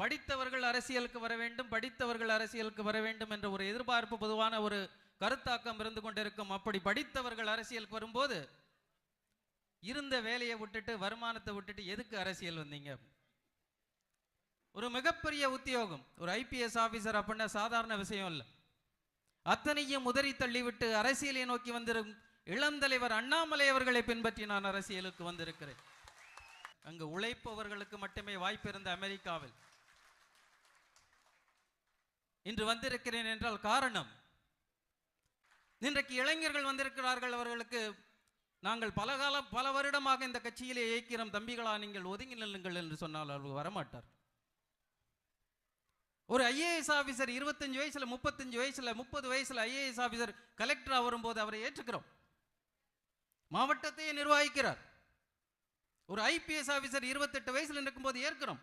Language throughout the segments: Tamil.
படித்தவர்கள் அரசியலுக்கு வர வேண்டும் படித்தவர்கள் அரசியலுக்கு வர வேண்டும் என்ற ஒரு எதிர்பார்ப்பு பொதுவான ஒரு கருத்தாக்கம் இருந்து கொண்டிருக்கும். அப்படி படித்தவர்கள் அரசியலுக்கு வரும்போது இருந்த வேலையை விட்டுட்டு வருமானத்தை விட்டுட்டு எதுக்கு அரசியல் வந்தீங்க? ஒரு மிகப்பெரிய உத்தியோகம். ஒரு ஐபிஎஸ் ஆபீசர் அப்படின்னா சாதாரண விஷயம் இல்லை. அத்தனையும் உதறி தள்ளிவிட்டு அரசியலை நோக்கி வந்திரும் இளந்தலைவர் அண்ணாமலை அவர்களை பின்பற்றி நான் அரசியலுக்கு வந்திருக்கிறேன். அங்கு உழைப்பவர்களுக்கு மட்டுமே வாய்ப்பு இருந்த அமெரிக்காவில். இன்று வந்திருக்கிறேன் என்றால் காரணம். இன்றைக்கு இளைஞர்கள் வந்திருக்கிறார்கள் அவர்களுக்கு நாங்கள் பல காலம் பல வருடமாக இந்த கட்சியிலே இயக்கிறோம் தம்பிகளா நீங்கள் ஒதுங்கி நில்லுங்கள் என்று சொன்னால் அவர்கள் வரமாட்டார். ஒரு ஐஏஎஸ் ஆபீசர் இருபத்தஞ்சு வயசுல முப்பத்தஞ்சு வயசுல முப்பது வயசுல ஐஏஎஸ் ஆபீசர் கலெக்டரா வரும்போது அவரை ஏற்றுக்கிறோம். மாவட்டத்தையே நிர்வகிக்கிறார். ஒரு ஐபிஎஸ் ஆபீசர் இருபத்தெட்டு வயசுல இருக்கும்போது ஏற்கிறோம்.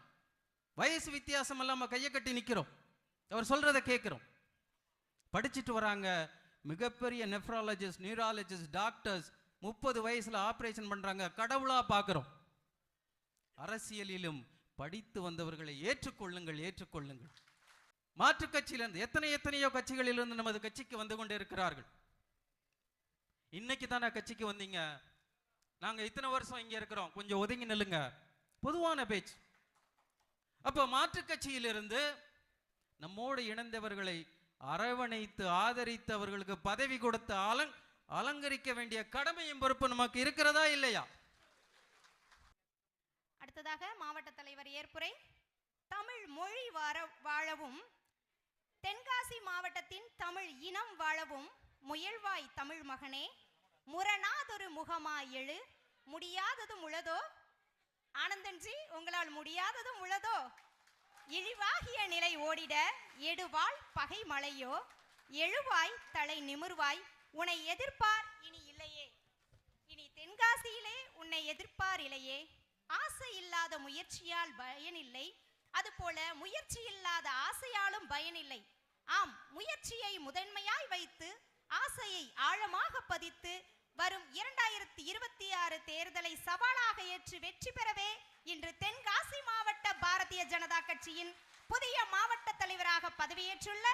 வயசு வித்தியாசம் இல்லாம கையை கட்டி நிக்கிறோம் அவர் சொல்றதை கேட்கிறோம். படிச்சுட்டு வராங்க. மிகப்பெரிய நெஃப்ராலஜிஸ்ட் நியூராலஜிஸ்ட் டாக்டர்ஸ் முப்பது வயசுல ஆபரேஷன் பண்றாங்க. கடவுளா பார்க்கிறோம் அரசியலிலும் படித்து வந்தவர்களை ஏற்றுக்கொள்ளுங்கள் ஏற்றுக்கொள்ளுங்கள். மாற்று கட்சியிலிருந்து எத்தனை எத்தனையோ கட்சிகளிலிருந்து நமது கட்சிக்கு வந்து கொண்டு இருக்கிறார்கள். இன்னைக்கு தானே கட்சிக்கு வந்தீங்க? நாங்க இத்தனை வருஷம் இங்க இருக்கிறோம். கொஞ்சம் ஒதுங்கி நில்லுங்க. பொதுவான பேச்சு. அப்ப மாற்று கட்சியிலிருந்து நம்மோடு இணைந்தவர்களை அரவணைத்து ஆதரித்து அவர்களுக்கு பதவி கொடுத்து அலங் அலங்கரிக்க வேண்டிய கடமையும் பொறுப்பு நமக்கு இருக்கிறதா இல்லையா? அடுத்ததாக மாவட்ட தலைவர் ஏற்புரை. தமிழ் மொழி வார வாழவும். தென்காசி மாவட்டத்தின் தமிழ் இனம் வாழவும். முயல்வாய் தமிழ் மகனே முரணாதொரு முகமா எழு. முடியாததும் உளதோ? ஆனந்தன்ஜி உங்களால் முடியாததும் உளதோ? இழிவாகிய நிலை ஓடிட எடுவாள் பகை மலையோ எழுவாய் தலை நிமிர்வாய் உன்னை எதிர்ப்பார் இனி இல்லையே. இனி தென்காசியிலே உன்னை எதிர்ப்பார் இல்லையே. ஆசை இல்லாத முயற்சியால் பயனில்லை. அதுபோல முயற்சி இல்லாத ஆசையாலும் பயனில்லை. ஆம் முயற்சியை முதன்மையாய் வைத்து ஆசையை ஆழமாக பதித்து வரும் இரண்டாயிரத்தி இருபத்தி ஆறு தேர்தலை சவாலாக ஏற்று வெற்றி பெறவே இன்று தென்காசி மாவட்ட பாரதிய ஜனதா கட்சியின் புதிய மாவட்ட தலைவராக பதவியேற்றுள்ள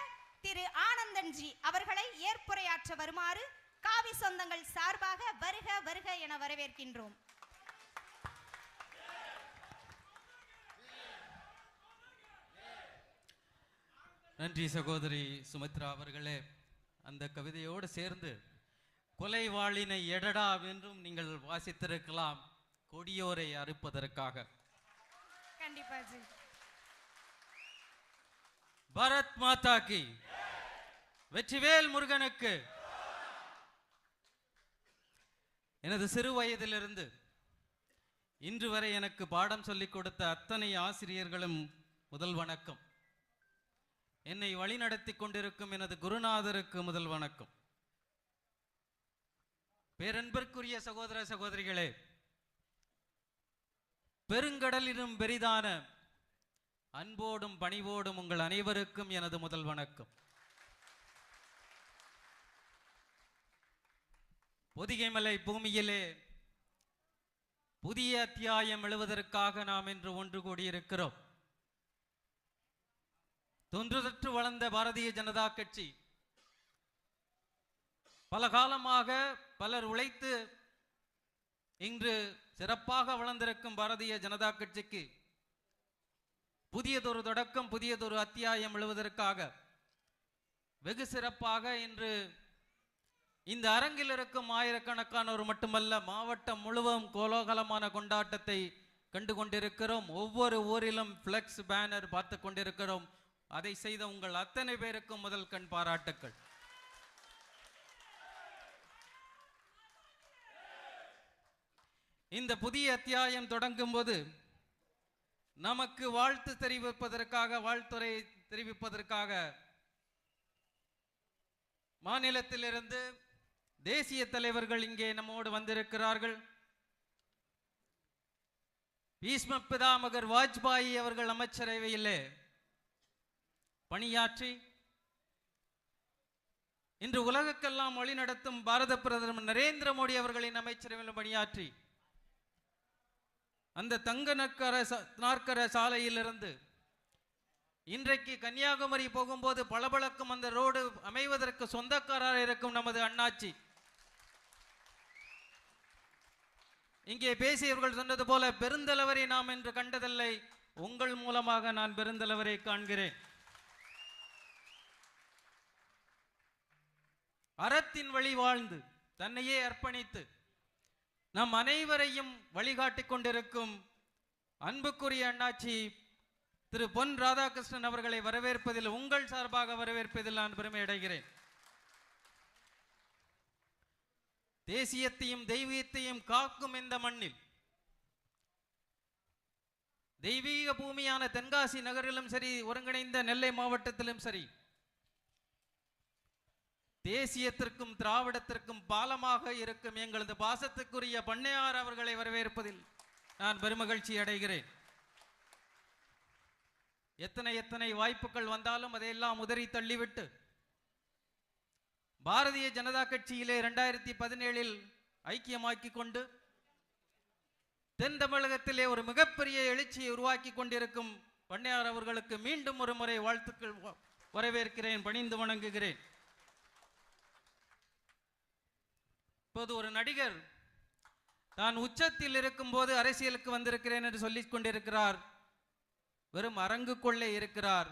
திரு ஆனந்தன்ஜி அவர்களை ஏற்புரையாற்ற வருமாறு காவி சொந்தங்கள் சார்பாக வருக வருக என வரவேற்கின்றோம். நன்றி சகோதரி சுமித்ரா அவர்களே. அந்த கவிதையோடு சேர்ந்து கொலைவாளினை எடடா என்றும் நீங்கள் வாசித்திருக்கலாம். கொடியோரை அறுப்பதற்காக. கண்டிப்பா ஜி. பாரத் மாதா கி. வெற்றிவேல் முருகனுக்கு. எனது சிறு வயதிலிருந்து இன்று வரை எனக்கு பாடம் சொல்லிக் கொடுத்த அத்தனை ஆசிரியர்களும் முதல் வணக்கம். என்னை வழிநடத்தி கொண்டிருக்கும் எனது குருநாதருக்கு முதல் வணக்கம். பேரன்பிற்குரிய சகோதர சகோதரிகளே பெருங்கடலிலும் பெரிதான அன்போடும் பணிவோடும் உங்கள் அனைவருக்கும் எனது முதல் வணக்கம். பொதிகைமலை பூமியிலே புதிய அத்தியாயம் எழுவதற்காக நாம் இன்று ஒன்று கூடியிருக்கிறோம். தொன்றுதற்று வளர்ந்த பாரதிய ஜனதா கட்சி பல காலமாக பலர் உழைத்து இன்று சிறப்பாக வளர்ந்திருக்கும் பாரதிய ஜனதா கட்சிக்கு புதியதொரு தொடக்கம் புதியதொரு அத்தியாயம் எழுவதற்காக வெகு சிறப்பாக இன்று இந்த அரங்கில் இருக்கும் ஆயிரக்கணக்கானோர் மட்டுமல்ல மாவட்டம் முழுவதும் கோலாகலமான கொண்டாட்டத்தை கண்டு கொண்டிருக்கிறோம் ஒவ்வொரு ஊரிலும் ஃப்ளெக்ஸ் பேனர் பார்த்து கொண்டிருக்கிறோம். அதை செய்த உங்கள் அத்தனை பேருக்கும் முதல் கண் பாராட்டுக்கள். இந்த புதிய அத்தியாயம் தொடங்கும் போது நமக்கு வாழ்த்து தெரிவிப்பதற்காக வாழ்த்துறை தெரிவிப்பதற்காக மாநிலத்திலிருந்து தேசிய தலைவர்கள் இங்கே நம்மோடு வந்திருக்கிறார்கள். பீஷ்ம பிதாமகர் வாஜ்பாயி அவர்கள் அமைச்சரவையிலே பணியாற்றி இன்று உலகுக்கெல்லாம் வழிநடத்தும் பாரத பிரதமர் நரேந்திர மோடி அவர்களின் அமைச்சரவையில் பணியாற்றி அந்த தங்க நற்கர ச- நாற்கர சாலையிலிருந்து இன்றைக்கு கன்னியாகுமரி போகும்போது பளபளக்கும் அந்த ரோடு அமைவதற்கு சொந்தக்காரர் இருக்கும் நமது அண்ணாச்சி. இங்கே பேசியவர்கள் சொன்னது போல பெருந்தலைவரை நாம் இன்று கண்டதில்லை. உங்கள் மூலமாக நான் பெருந்தலைவரை காண்கிறேன். அறத்தின் வழி வாழ்ந்து தன்னையே அர்ப்பணித்து நம் அனைவரையும் வழிகாட்டி கொண்டிருக்கும் அன்புக்குரிய அண்ணாச்சி திரு பொன் ராதாகிருஷ்ணன் அவர்களை வரவேற்பதில் உங்கள் சார்பாக வரவேற்பதில் நான் பெருமை அடைகிறேன். தேசியத்தையும் தெய்வீகத்தையும் காக்கும் இந்த மண்ணில் தெய்வீக பூமியான தென்காசி நகரிலும் சரி ஒருங்கிணைந்த நெல்லை மாவட்டத்திலும் சரி தேசியத்திற்கும் திராவிடத்திற்கும் பாலமாக இருக்கும் எங்களது பாசத்துக்குரிய பண்ணையார் அவர்களை வரவேற்பதில் நான் பெருமகிழ்ச்சி அடைகிறேன். எத்தனை எத்தனை வாய்ப்புகள் வந்தாலும் அதையெல்லாம் உதறி தள்ளிவிட்டு பாரதிய ஜனதா கட்சியிலே இரண்டாயிரத்தி பதினேழில் ஐக்கியமாக்கி கொண்டு தென் தமிழகத்திலே ஒரு மிகப்பெரிய எழுச்சியை உருவாக்கி கொண்டிருக்கும் பண்ணையார் அவர்களுக்கு மீண்டும் ஒரு முறை வாழ்த்துக்கள் வரவேற்கிறேன் பணிந்து வணங்குகிறேன். இப்போது ஒரு நடிகர் தான் உச்சத்தில் இருக்கும்போது அரசியலுக்கு வந்திருக்கிறேன் என்று சொல்லிக் கொண்டிருக்கிறார் வெறும் அரங்குக்குள்ளே இருக்கிறார்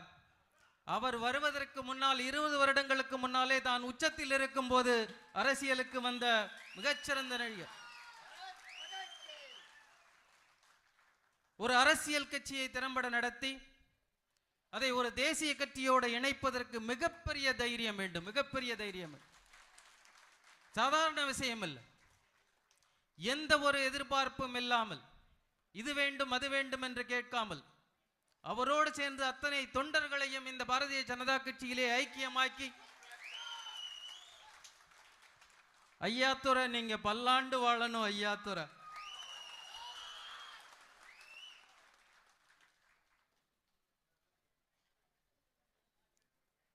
அவர் வருவதற்கு முன்னால் இருபது வருடங்களுக்கு முன்னாலே தான் உச்சத்தில் இருக்கும்போது அரசியலுக்கு வந்த மிகச்சிறந்த நடிகர் ஒரு அரசியல் கட்சியை திறம்பட நடத்தி அதை ஒரு தேசிய கட்சியோடு இணைப்பதற்கு மிகப்பெரிய தைரியம் வேண்டும் மிகப்பெரிய தைரியம் வேண்டும். சாதாரண விஷயம் இல்லை எந்த ஒரு எதிர்பார்ப்பும் இல்லாமல் இது வேண்டும் அது வேண்டும் என்று கேட்காமல் அவரோடு சேர்ந்து அத்தனை தொண்டர்களையும் இந்த பாரதிய ஜனதா கட்சியிலே ஐக்கியமாக்கி ஐயாத்துறை நீங்க பல்லாண்டு வாழணும் ஐயாத்துறை.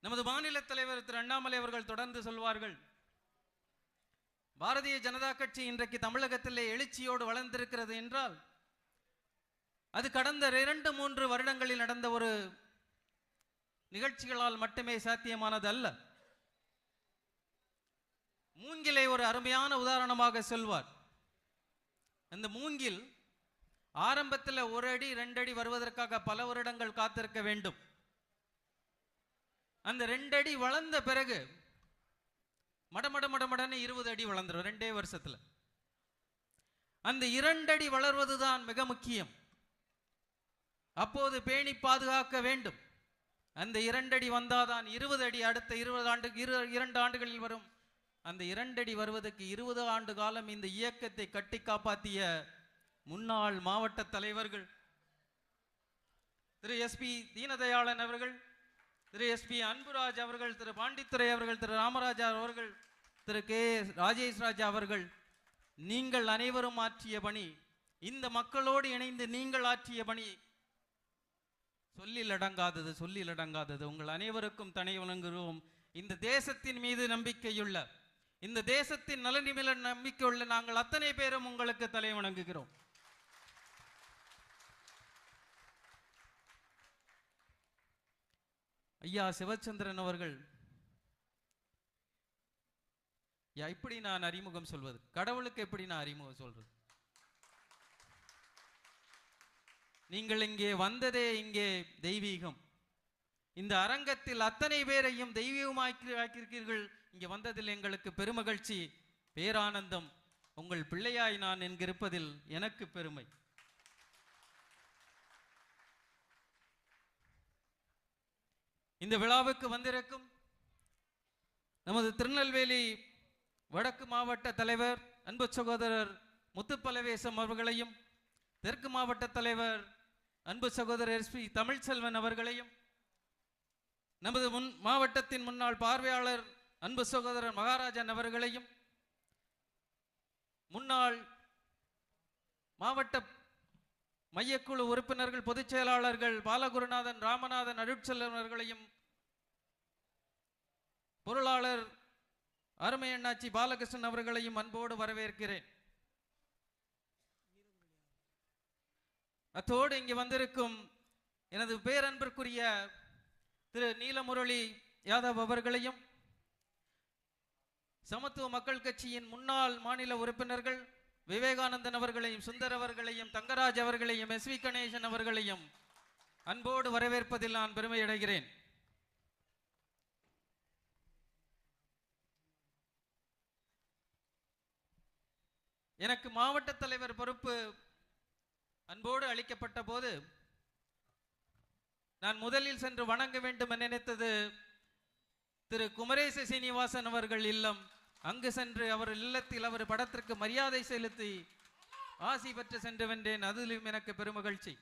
நமது மாநில தலைவர் திரு அண்ணாமலை அவர்கள் தொடர்ந்து சொல்வார்கள் பாரதிய ஜனதா கட்சி இன்றைக்கு தமிழகத்திலே எழுச்சியோடு வளர்ந்திருக்கிறது என்றால் அது கடந்த இரண்டு மூன்று வருடங்களில் நடந்த ஒரு நிகழ்ச்சிகளால் மட்டுமே சாத்தியமானது அல்ல. மூங்கிலை ஒரு அருமையான உதாரணமாக சொல்வார். அந்த மூங்கில் ஆரம்பத்தில் ஒரு அடி ரெண்டு அடி வருவதற்காக பல வருடங்கள் காத்திருக்க வேண்டும். அந்த ரெண்டு அடி வளர்ந்த பிறகு மடமட மடமடன்னு இருபது அடி வளர்ந்துடும் ரெண்டே வருஷத்துல. அந்த இரண்டடி வளர்வதுதான் மிக முக்கியம். அப்போது பேணி பாதுகாக்க வேண்டும். அந்த இரண்டடி வந்தாதான் இருபது அடி அடுத்த இருபது ஆண்டு இரு இரண்டு ஆண்டுகளில் வரும். அந்த இரண்டடி வருவதற்கு இருபது ஆண்டு காலம் இந்த இயக்கத்தை கட்டி காப்பாற்றிய முன்னாள் மாவட்ட தலைவர்கள். திரு எஸ்பி தீனதயாளன் அவர்கள் திரு எஸ்பி அன்புராஜ் அவர்கள் திரு பாண்டித்துரை அவர்கள் திரு ராமராஜா அவர்கள் திரு கே ராஜேஷ் ராஜா அவர்கள் நீங்கள் அனைவரும் ஆற்றிய பணி இந்த மக்களோடு இணைந்து நீங்கள் ஆற்றிய பணி. சொல்லில் அடங்காதது சொல்லில் அடங்காதது. உங்கள் அனைவருக்கும் தனி வணங்குகிறோம். இந்த தேசத்தின் மீது நம்பிக்கையுள்ள இந்த தேசத்தின் நலனிமில நம்பிக்கையுள்ள நாங்கள் அத்தனை பேரும் உங்களுக்கு தலை வணங்குகிறோம். ஐயா சிவச்சந்திரன் அவர்கள் யா இப்படி நான் அறிமுகம் சொல்வது? கடவுளுக்கு எப்படி நான் அறிமுகம் சொல்றது? நீங்கள் இங்கே வந்ததே இங்கே தெய்வீகம். இந்த அரங்கத்தில் அத்தனை பேரையும் தெய்வீகமாக்கி ஆக்கியிருக்கிறீர்கள். இங்கே வந்ததில் எங்களுக்கு பெருமகிழ்ச்சி பேரானந்தம். உங்கள் பிள்ளையாய் நான் என்கிருப்பதில் எனக்கு பெருமை. இந்த விழாவுக்கு வந்திருக்கும் நமது திருநெல்வேலி வடக்கு மாவட்ட தலைவர் அன்பு சகோதரர் முத்துப்பலவேசம் அவர்களையும் தெற்கு மாவட்ட தலைவர் அன்பு சகோதரர் எஸ்பி தமிழ்ச்செல்வன் அவர்களையும் நமது முன் மாவட்டத்தின் முன்னாள் பார்வையாளர் அன்பு சகோதரர் மகாராஜன் அவர்களையும் முன்னாள் மாவட்ட மையக்குழு உறுப்பினர்கள் பொதுச் செயலாளர்கள் பாலகுருநாதன் ராமநாதன் அருட்செல்வர்களையும் பொருளாளர் அருமை அண்ணாச்சி பாலகிருஷ்ணன் அவர்களையும் அன்போடு வரவேற்கிறேன். அத்தோடு இங்கு வந்திருக்கும் எனது பேரன்பிற்குரிய திரு நீலமுரளி யாதவ் அவர்களையும் சமத்துவ மக்கள் கட்சியின் முன்னாள் மாநில உறுப்பினர்கள் விவேகானந்தன் அவர்களையும் சுந்தர் அவர்களையும் தங்கராஜ் அவர்களையும் எஸ் வி கணேசன் அவர்களையும் அன்போடு வரவேற்பதில் நான் பெருமை அடைகிறேன். எனக்கு மாவட்ட தலைவர் பொறுப்பு அன்போடு அளிக்கப்பட்ட போது நான் முதலில் சென்று வணங்க வேண்டும் என நினைத்தது திரு குமரேச சீனிவாசன் அவர்கள் இல்லம். அங்கு சென்று அவர் இல்லத்தில் அவர் படத்திற்கு மரியாதை செலுத்தி ஆசி பெற்று சென்று வென்றேன். அதிலும் எனக்கு பெருமகிழ்ச்சி.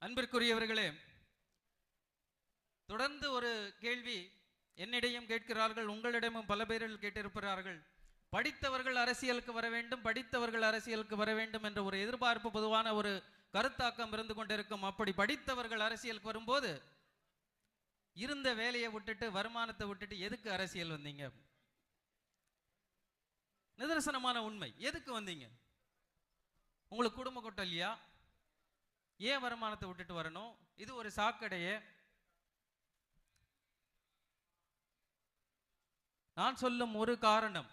அன்பிற்குரியவர்களே தொடர்ந்து ஒரு கேள்வி என்னிடையும் கேட்கிறார்கள். உங்களிடமும் பல பேரில் கேட்டிருக்கிறார்கள். படித்தவர்கள் அரசியலுக்கு வர வேண்டும் படித்தவர்கள் அரசியலுக்கு வர வேண்டும் என்ற ஒரு எதிர்பார்ப்பு பொதுவான ஒரு கருத்தாக்கம் இருந்து கொண்டிருக்கும். அப்படி படித்தவர்கள் அரசியலுக்கு வரும்போது இருந்த வேலையை விட்டுட்டு வருமானத்தை விட்டுட்டு எதுக்கு அரசியல் வந்தீங்க? நிதர்சனமான உண்மை. எதுக்கு வந்தீங்க? உங்களுக்கு குடும்ப கொட்டம் இல்லையா? ஏன் வருமானத்தை விட்டுட்டு வரணும்? இது ஒரு சாக்கடையே. நான் சொல்லும் ஒரு காரணம்.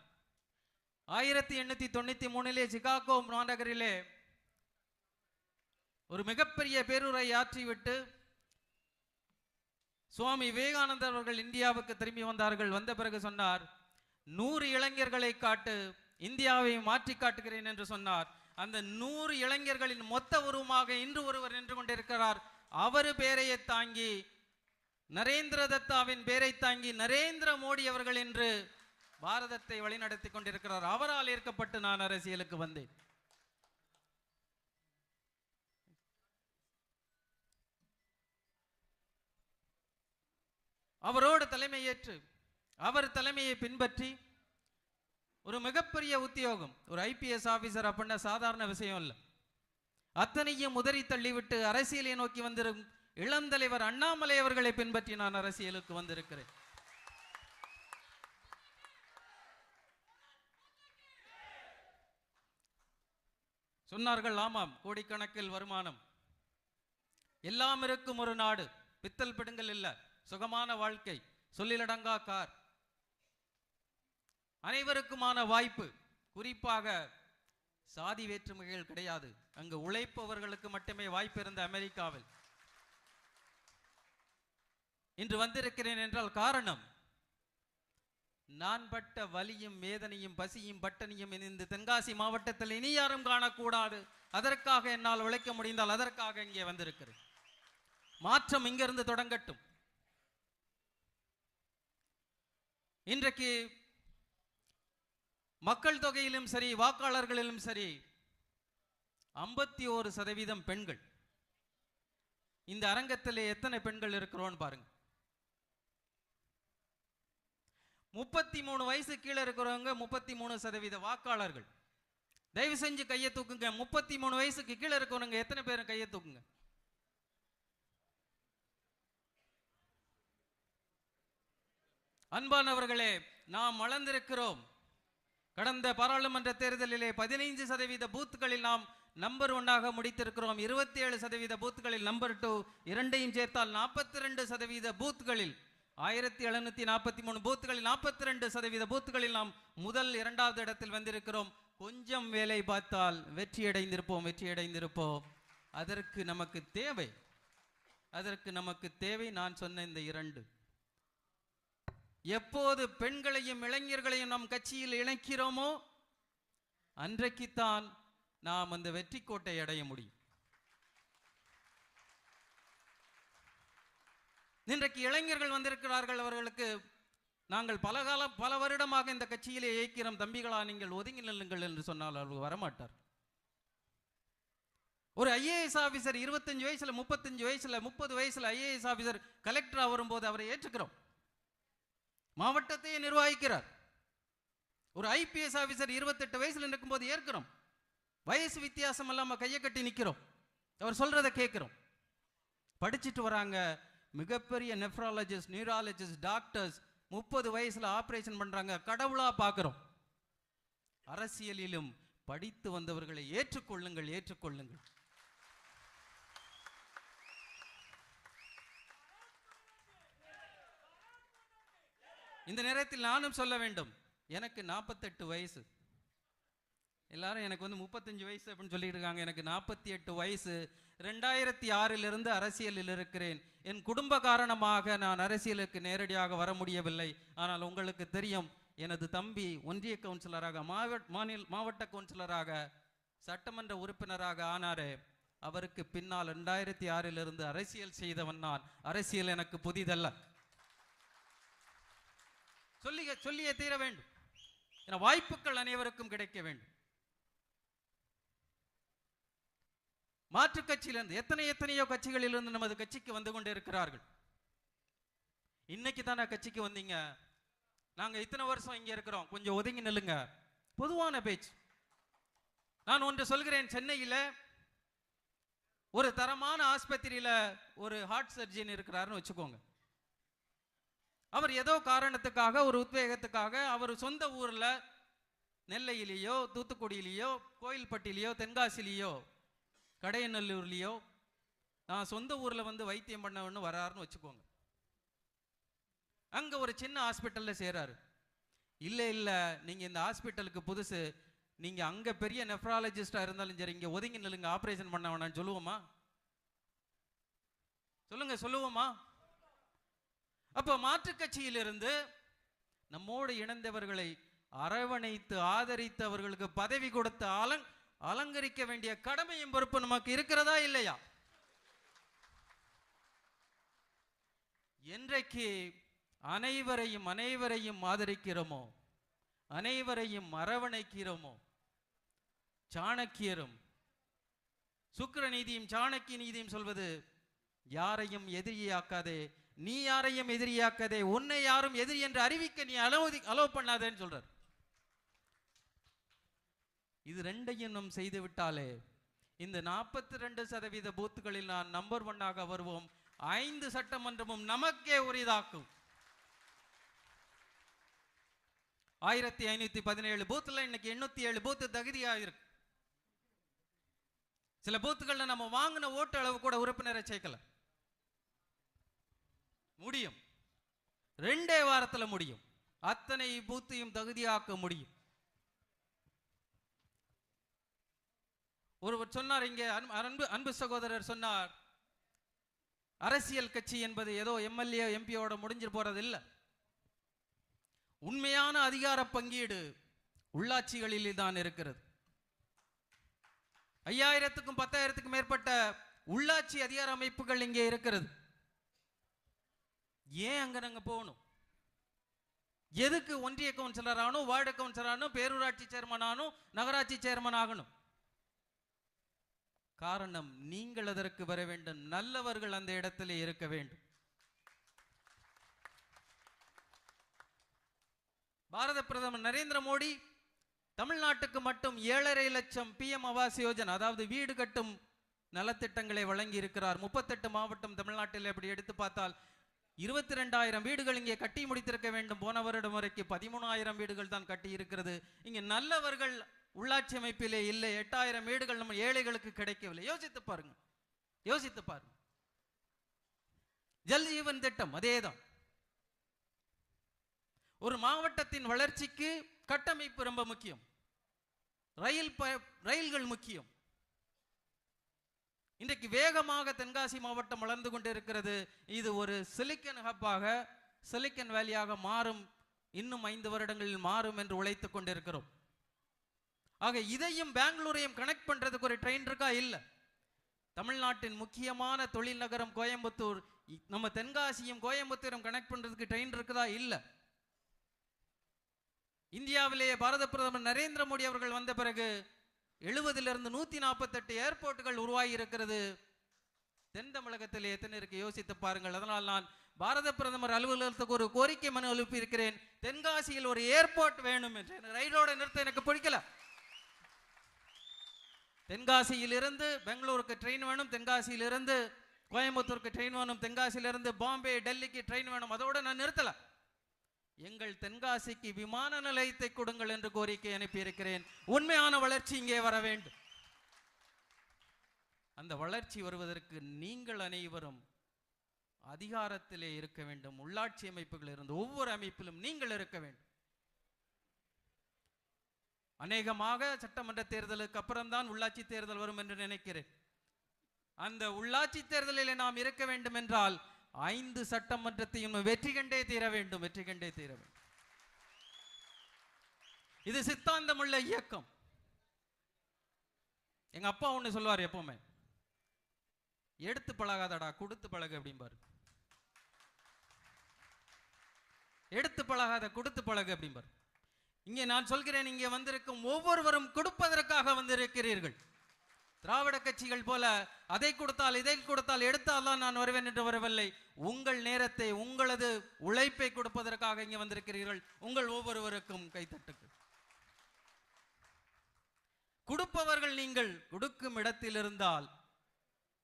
ஆயிரத்தி எண்ணூத்தி தொண்ணூத்தி மூணிலே சிகாகோ மாநகரிலே ஒரு மிகப்பெரிய பேருரை ஆற்றிவிட்டு சுவாமி விவேகானந்தர் அவர்கள் இந்தியாவுக்கு திரும்பி வந்தார்கள். வந்த பிறகு சொன்னார் நூறு இளைஞர்களை காட்டு இந்தியாவை மாற்றி காட்டுகிறேன் என்று சொன்னார். அந்த நூறு இளைஞர்களின் மொத்த உருவமாக இன்று ஒருவர் நின்று கொண்டிருக்கிறார். அவர் பேரையை தாங்கி நரேந்திர தத்தாவின் பேரை தாங்கி நரேந்திர மோடி அவர்கள் என்று பாரதத்தை வழிநடத்தி கொண்டிருக்கிறார். அவரால் ஈர்க்கப்பட்டு நான் அரசியலுக்கு வந்தேன். அவரோடு தலைமையேற்று அவர் தலைமையை பின்பற்றி ஒரு மிகப்பெரிய உத்தியோகம் ஒரு ஐபிஎஸ் ஆபீசர் அப்படின்னா சாதாரண விஷயம் இல்லை. அத்தனையும் உதறி தள்ளிவிட்டு அரசியலை நோக்கி வந்திரும் இளம் தலைவர் அண்ணாமலை அவர்களை பின்பற்றி நான் அரசியலுக்கு வந்திருக்கிறேன். சொன்னார்கள் ஆமாம் கோடிக்கணக்கில் வருமானம். எல்லாம் இருக்கும் ஒரு நாடு பித்தல் பிடுங்கல் இல்ல. சுகமான வாழ்க்கை. சொல்லிலடங்கா கார் அனைவருக்குமான வாய்ப்பு. குறிப்பாக சாதி வேற்றுமைகள் கிடையாது. அங்கு உழைப்பவர்களுக்கு மட்டுமே வாய்ப்பு இருந்த அமெரிக்காவில். இன்று வந்திருக்கிறேன் என்றால் காரணம் நான் பட்ட வலியும் வேதனையும் பசியும் பட்டனியும் இந்த தென்காசி மாவட்டத்தில் இனி யாரும் காணக்கூடாது. அதற்காக என்னால் உழைக்க முடிந்தால் அதற்காக இங்கே வந்திருக்கிறேன். மாற்றம் இங்கிருந்து தொடங்கட்டும். இன்றைக்கு மக்கள் தொகையிலும் சரி வாக்காளர்களிலும் சரி ஐம்பத்தி ஒரு சதவீதம் பெண்கள். இந்த அரங்கத்தில் எத்தனை பெண்கள் இருக்கிறோன்னு பாருங்க. முப்பத்தி மூணு வயசு கீழே இருக்கிறவங்க முப்பத்தி மூணு சதவீத வாக்காளர்கள். தயவு செஞ்சு கையை தூக்குங்க. முப்பத்தி மூணு வயசுக்கு கீழே இருக்கிறவங்க எத்தனை பேரும் கையை தூக்குங்க? அன்பானவர்களே நாம் வளர்ந்திருக்கிறோம். கடந்த பாராளுமன்ற தேர்தலிலே பதினைந்து சதவீத பூத்துகளில் நாம் நம்பர் ஒன்னாக முடித்திருக்கிறோம். இருபத்தி ஏழு சதவீத பூத்துகளில் நம்பர் டூ இரண்டையும் சேர்த்தால் நாற்பத்தி ரெண்டு சதவீத பூத்துகளில் ஆயிரத்தி எழுநூத்தி நாற்பத்தி மூணு பூத்துகளில் நாற்பத்தி ரெண்டு சதவீத பூத்துகளில் நாம் முதல் இரண்டாவது இடத்தில் வந்திருக்கிறோம். கொஞ்சம் வேலை பார்த்தால் வெற்றி அடைந்திருப்போம் வெற்றி அடைந்திருப்போம் அதற்கு நமக்கு தேவை அதற்கு நமக்கு தேவை நான் சொன்ன இந்த இரண்டு. எப்போது பெண்களையும் இளைஞர்களையும் நம் கட்சியில் இணைக்கிறோமோ அன்றைக்குத்தான் நாம் அந்த வெற்றி கோட்டை அடைய முடியும். இன்றைக்கு இளைஞர்கள் வந்திருக்கிறார்கள் அவர்களுக்கு நாங்கள் பல காலம் பல வருடமாக இந்த கட்சியிலே இயக்கிறோம். தம்பிகளா நீங்கள் ஒதுங்கி நில்லுங்கள் என்று சொன்னால் அவர்கள் வரமாட்டார். ஒரு ஐஏஎஸ் ஆபீசர் இருபத்தஞ்சு வயசுல முப்பத்தஞ்சு வயசுல முப்பது வயசுல ஐஏஎஸ் ஆபீசர் கலெக்டரா வரும்போது அவரை ஏற்றுக்கிறோம். மாவட்டத்தையே நிர்வகிக்கிறார். ஒரு ஐபிஎஸ் ஆபீசர் இருபத்தெட்டு வயசுல இருக்கும்போது ஏற்கிறோம். வயசு வித்தியாசம் இல்லாம கையை கட்டி நிக்கிறோம். அவர் சொல்றத கேட்கிறோம். படிச்சுட்டு வராங்க. மிகப்பெரிய நெஃப்ராலஜிஸ்ட் நியூராலஜிஸ்ட் டாக்டர்ஸ் முப்பது வயசுல ஆபரேஷன் பண்றாங்க. கடவுளா பார்க்கிறோம் அரசியலிலும் படித்து வந்தவர்களை ஏற்றுக்கொள்ளுங்கள் ஏற்றுக்கொள்ளுங்கள். இந்த நேரத்தில் நானும் சொல்ல வேண்டும். எனக்கு நாற்பத்தெட்டு வயசு. எல்லாரும் எனக்கு வந்து முப்பத்தஞ்சு வயசு அப்படின்னு சொல்லிட்டு இருக்காங்க. எனக்கு நாற்பத்தி எட்டு வயசு. ரெண்டாயிரத்தி ஆறிலிருந்து அரசியலில் இருக்கிறேன். என் குடும்ப காரணமாக நான் அரசியலுக்கு நேரடியாக வர முடியவில்லை. ஆனால் உங்களுக்கு தெரியும் எனது தம்பி ஒன்றிய கவுன்சிலராக மாவட்ட மாநில மாவட்ட கவுன்சிலராக சட்டமன்ற உறுப்பினராக ஆனாரே. அவருக்கு பின்னால் ரெண்டாயிரத்தி ஆறிலிருந்து அரசியல் செய்தவன் நான். அரசியல் எனக்கு புதிதல்ல. சொல்லி சொல்லியே தீர வேண்டும். என வாய்ப்புகள் அனைவருக்கும் கிடைக்க வேண்டும். மாற்றுக் கட்சியிலிருந்து எத்தனை எத்தனையோ கட்சிகளிலிருந்து நமது கட்சிக்கு வந்து கொண்டு இருக்கிறார்கள். இன்னைக்கு தானே கட்சிக்கு வந்தீங்க. நாங்க இத்தனை வருஷம் இங்க இருக்கிறோம். கொஞ்சம் ஒதுங்கி நில்லுங்க. பொதுவான பேச்சு. நான் ஒன்று சொல்கிறேன் சென்னையில ஒரு தரமான ஆஸ்பத்திரியில ஒரு ஹார்ட் சர்ஜன் இருக்கிறாருன்னு வச்சுக்கோங்க. அவர் ஏதோ காரணத்துக்காக ஒரு உத்வேகத்துக்காக அவர் சொந்த ஊரில் நெல்லையிலேயோ தூத்துக்குடியிலேயோ கோயில்பட்டிலேயோ தென்காசிலேயோ கடையநல்லூர்லேயோ நான் சொந்த ஊரில் வந்து வைத்தியம் பண்ணவன்னு வராருன்னு வச்சுக்கோங்க. அங்கே ஒரு சின்ன ஹாஸ்பிட்டல்ல சேராரு. இல்லை இல்லை நீங்கள் இந்த ஹாஸ்பிட்டலுக்கு புதுசு. நீங்கள் அங்கே பெரிய நெஃப்ராலஜிஸ்டாக இருந்தாலும் சரி இங்கே ஒதுங்கி நில்லுங்க ஆப்ரேஷன் பண்ண வேணாம்னு சொல்லுவோமா? சொல்லுங்க சொல்லுவோமா? அப்ப மாற்றுக் கட்சியிலிருந்து நம்மோடு இணைந்தவர்களை அரவணைத்து ஆதரித்து அவர்களுக்கு பதவி கொடுத்து அலங் அலங்கரிக்க வேண்டிய கடமையும் பொறுப்பு நமக்கு இருக்கிறதா இல்லையா? என்றைக்கு அனைவரையும் அனைவரையும் ஆதரிக்கிறோமோ அனைவரையும் அரவணைக்கிறோமோ சாணக்கியரும் சுக்கிர நீதியும் சாணக்கிய நீதியும் சொல்வது யாரையும் எதிரியாக்காதே நீ யாரையும் எதிரியாக்கதே உன்னை யாரும் எதிரி என்று அறிவிக்க நீ அலோதி அலோ பண்ணாதேன்னு சொல்றார். இது ரெண்டையும் நம் செய்து விட்டாலே இந்த நாற்பத்தி ரெண்டு சதவீத பூத்துகளில் நான் நம்பர் ஒன்னாக வருவோம். ஐந்து சட்டமன்றமும் நமக்கே உரிதாக்கும். ஆயிரத்தி ஐநூத்தி பதினேழு பூத்துல இன்னைக்கு எண்ணூத்தி ஏழு பூத்து தகுதியா இருக்கு சில பூத்துகள்ல நம்ம வாங்கின ஓட்டு அளவு கூட உறுப்பினரை சேர்க்கல. முடியும். ரெண்டே வாரத்துல முடியும். அத்தனை பூத்தையும் தகுதியாக்க முடியும். ஒருவர் சொன்னார் இங்கே அன்பு- அன்பு அன்பு சகோதரர் சொன்னார் அரசியல் கட்சி என்பது ஏதோ எம்எல்ஏ எம்பியோட முடிஞ்சு போறது உண்மையான அதிகார பங்கீடு உள்ளாட்சிகளில் தான் இருக்கிறது. ஐயாயிரத்துக்கும் பத்தாயிரத்துக்கும் மேற்பட்ட உள்ளாட்சி அதிகார அமைப்புகள் இங்கே இருக்கிறது. ஏன் அங்க நாங்க போகணும்? எதுக்கு ஒன்றிய கவுன்சிலர் ஆகணும் வார்டு கவுன்சிலர் ஆகணும் பேரூராட்சி சேர்மன் ஆகணும் நகராட்சி சேர்மன் ஆகணும்? காரணம் நீங்கள் அதற்கு வர வேண்டும். நல்லவர்கள் அந்த இடத்திலே இருக்க வேண்டும். பாரத பிரதமர் நரேந்திர மோடி தமிழ்நாட்டுக்கு மட்டும் ஏழரை லட்சம் பிஎம் ஆவாஸ் யோஜனா அதாவது வீடு கட்டும் நலத்திட்டங்களை வழங்கி இருக்கிறார் முப்பத்தெட்டு மாவட்டம் தமிழ்நாட்டில் அப்படி எடுத்து பார்த்தால் இருபத்தி ரெண்டாயிரம் வீடுகள் இங்கே கட்டி முடித்திருக்க வேண்டும். போன வருடம் வரைக்கும் பதிமூணாயிரம் வீடுகள் தான் கட்டி இருக்கிறது. இங்கே நல்லவர்கள் உள்ளாட்சி அமைப்பிலே இல்லை. எட்டாயிரம் வீடுகள் நம்ம ஏழைகளுக்கு கிடைக்கவில்லை. யோசித்து பாருங்க. யோசித்து பாருங்க. ஜல் ஜீவன் திட்டம் அதேதான். ஒரு மாவட்டத்தின் வளர்ச்சிக்கு கட்டமைப்பு ரொம்ப முக்கியம். ரயில் ப- ரயில்கள் முக்கியம். இன்றைக்கு வேகமாக தென்காசி மாவட்டம் வளர்ந்து கொண்டிருக்கிறது. இது ஒரு சிலிக்கன் ஹப்பாக சிலிக்கன் வேலியாக மாறும் இன்னும் ஐந்து வருடங்களில் மாறும் என்று உழைத்துக் கொண்டிருக்கிறோம். ஆக இதையும் பெங்களூரையும் கனெக்ட் பண்றதுக்கு ஒரு ட்ரெயின் இருக்கா? இல்ல. தமிழ்நாட்டின் முக்கியமான தொழில் நகரம் கோயம்புத்தூர். நம்ம தென்காசியும் கோயம்புத்தூரும் கனெக்ட் பண்றதுக்கு ட்ரெயின் இருக்குதா? இல்ல. இந்தியாவிலேயே பாரத பிரதமர் நரேந்திர மோடி அவர்கள் வந்த பிறகு எழுபதிலிருந்து நூத்தி நாற்பத்தெட்டு ஏர்போர்ட்டுகள் உருவாகி இருக்கிறது தென் தமிழகத்தில் எத்தனை இருக்கு? யோசித்து பாருங்கள். அதனால் நான் பாரத பிரதமர் அலுவலகத்துக்கு ஒரு கோரிக்கை மனு அனுப்பியிருக்கிறேன். தென்காசியில் ஒரு ஏர்போர்ட் வேணும் என்று. எனக்கு ரயிலோட நிறுத்த எனக்கு பிடிக்கல. தென்காசியிலிருந்து பெங்களூருக்கு ட்ரெயின் வேணும் தென்காசியிலிருந்து கோயம்புத்தூருக்கு ட்ரெயின் வேணும் தென்காசியிலிருந்து பாம்பே டெல்லிக்கு ட்ரெயின் வேணும். அதோட நான் நிறுத்தலை. எங்கள் தென்காசிக்கு விமான நிலையத்தை கொடுங்கள் என்று கோரிக்கை அனுப்பியிருக்கிறேன். உண்மையான வளர்ச்சி இங்கே வர வேண்டும். அந்த வளர்ச்சி வருவதற்கு நீங்கள் அனைவரும் அதிகாரத்திலே இருக்க வேண்டும். உள்ளாட்சி அமைப்புகள் இருந்து ஒவ்வொரு அமைப்பிலும் நீங்கள் இருக்க வேண்டும். அநேகமாக சட்டமன்ற தேர்தலுக்கு அப்புறம்தான் உள்ளாட்சி தேர்தல் வரும் என்று நினைக்கிறேன். அந்த உள்ளாட்சி தேர்தலிலே நாம் இருக்க வேண்டும் என்றால் ஐந்து சட்டமன்றத்தையும் வெற்றி கண்டே தீர வேண்டும் வெற்றி கண்டே தீர வேண்டும். இது சித்தாந்தமுள்ள இயக்கம். எங்க அப்பா ஒண்ணு சொல்லுவார் எப்பவுமே எடுத்து பழகாதடா கொடுத்து பழகு அப்படிம்பாரு. எடுத்து பழகாத கொடுத்து பழகு அப்படிம்பார். இங்கே நான் சொல்கிறேன் இங்கே வந்திருக்கும் ஒவ்வொருவரும் கொடுப்பதற்காக வந்திருக்கிறீர்கள். திராவிட கட்சிகள் போல அதை கொடுத்தால் இதை கொடுத்தால் எடுத்தால் தான் நான் வருவேன் என்று வரவில்லை. உங்கள் நேரத்தை உங்களது உழைப்பை கொடுப்பதற்காக இங்கே வந்திருக்கிறீர்கள். உங்கள் ஒவ்வொருவருக்கும் கைத்தட்டுகள் கொடுப்பவர்கள் நீங்கள் கொடுக்கும் இடத்தில் இருந்தால்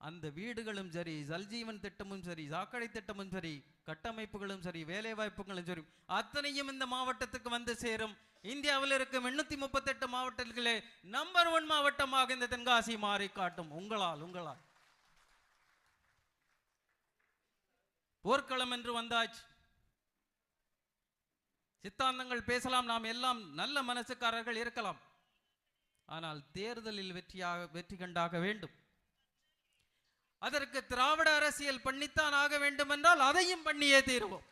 அந்த வீடுகளும் சரி ஜல்ஜீவன் திட்டமும் சரி சாக்கடை திட்டமும் சரி கட்டமைப்புகளும் சரி வேலை வாய்ப்புகளும் சரி அத்தனையும் இந்த மாவட்டத்துக்கு வந்து சேரும். இந்தியாவில் இருக்கும் எண்ணூத்தி முப்பத்தெட்டு மாவட்டங்களே நம்பர் ஒன் மாவட்டமாக இந்த தென்காசி மாறி காட்டும். உங்களால் உங்களால். போர்க்களம் என்று வந்தாச்சு. சித்தாந்தங்கள் பேசலாம் நாம் எல்லாம் நல்ல மனசுக்காரர்கள் இருக்கலாம். ஆனால் தேர்தலில் வெற்றியாக வெற்றி கண்டாக வேண்டும். அதற்கு திராவிட அரசியல் பண்ணித்தான் ஆக வேண்டும் என்றால் அதையும் பண்ணியே தீருவோம்.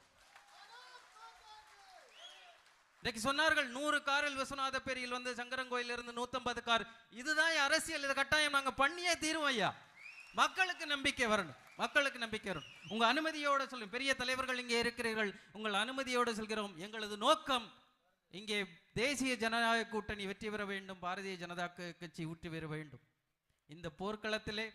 இன்னைக்கு சொன்னார்கள் நூறு காரில் விஸ்வநாத பேரியில் வந்து சங்கரங்கோயில் இருந்து நூத்தம்பது கார். இதுதான் அரசியல் இது கட்டாயம் நாங்க பண்ணியே தீருவோம் ஐயா. மக்களுக்கு நம்பிக்கை வரணும் மக்களுக்கு நம்பிக்கை வரும் உங்க அனுமதியோட சொல்லும் பெரிய தலைவர்கள் இங்கே இருக்கிறீர்கள் உங்கள் அனுமதியோடு சொல்கிறோம். எங்களது நோக்கம் இங்கே தேசிய ஜனநாயக கூட்டணி வெற்றி பெற வேண்டும் பாரதிய ஜனதா கட்சி ஊற்றி பெற வேண்டும். இந்த போர்க்களத்திலே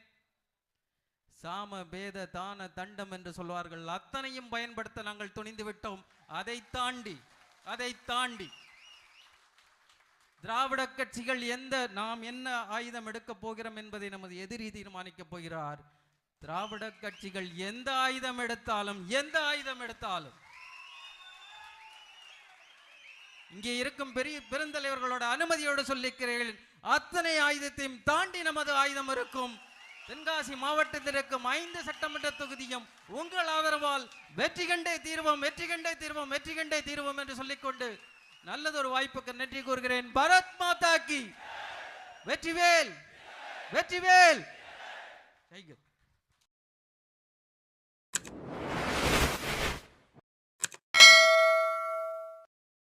சாம பேத தான தண்டம் என்று சொல்வார்கள் அத்தனையும் பயன்படுத்த நாங்கள் துணிந்து விட்டோம். அதை தாண்டி அதை தாண்டி. திராவிட கட்சிகள் எந்த நாம் என்ன ஆயுதம் எடுக்கப் போகிறோம் என்பதை நமது எதிரி தீர்மானிக்கப் போகிறார். திராவிட கட்சிகள் எந்த ஆயுதம் எடுத்தாலும் எந்த ஆயுதம் எடுத்தாலும். இங்கே இருக்கும் பெரிய பெருந்தலைவர்களோட அனுமதியோடு சொல்லிக்கிறேன். அத்தனை ஆயுதத்தையும் தாண்டி நமது ஆயுதம் இருக்கும். தென்காசி மாவட்டத்தில் இருக்கும் ஐந்து சட்டமன்ற தொகுதியும் உங்கள் ஆதரவால் வெற்றி கண்டே தீர்வோம் வெற்றி கண்டே தீர்வோம் வெற்றி கண்டே தீர்வோம் என்று சொல்லிக்கொண்டு நல்லதொரு வாய்ப்புக்கு நன்றி கூறுகிறேன். பரத் மாதா கி. வெற்றிவேல். வெற்றிவேல். Thank.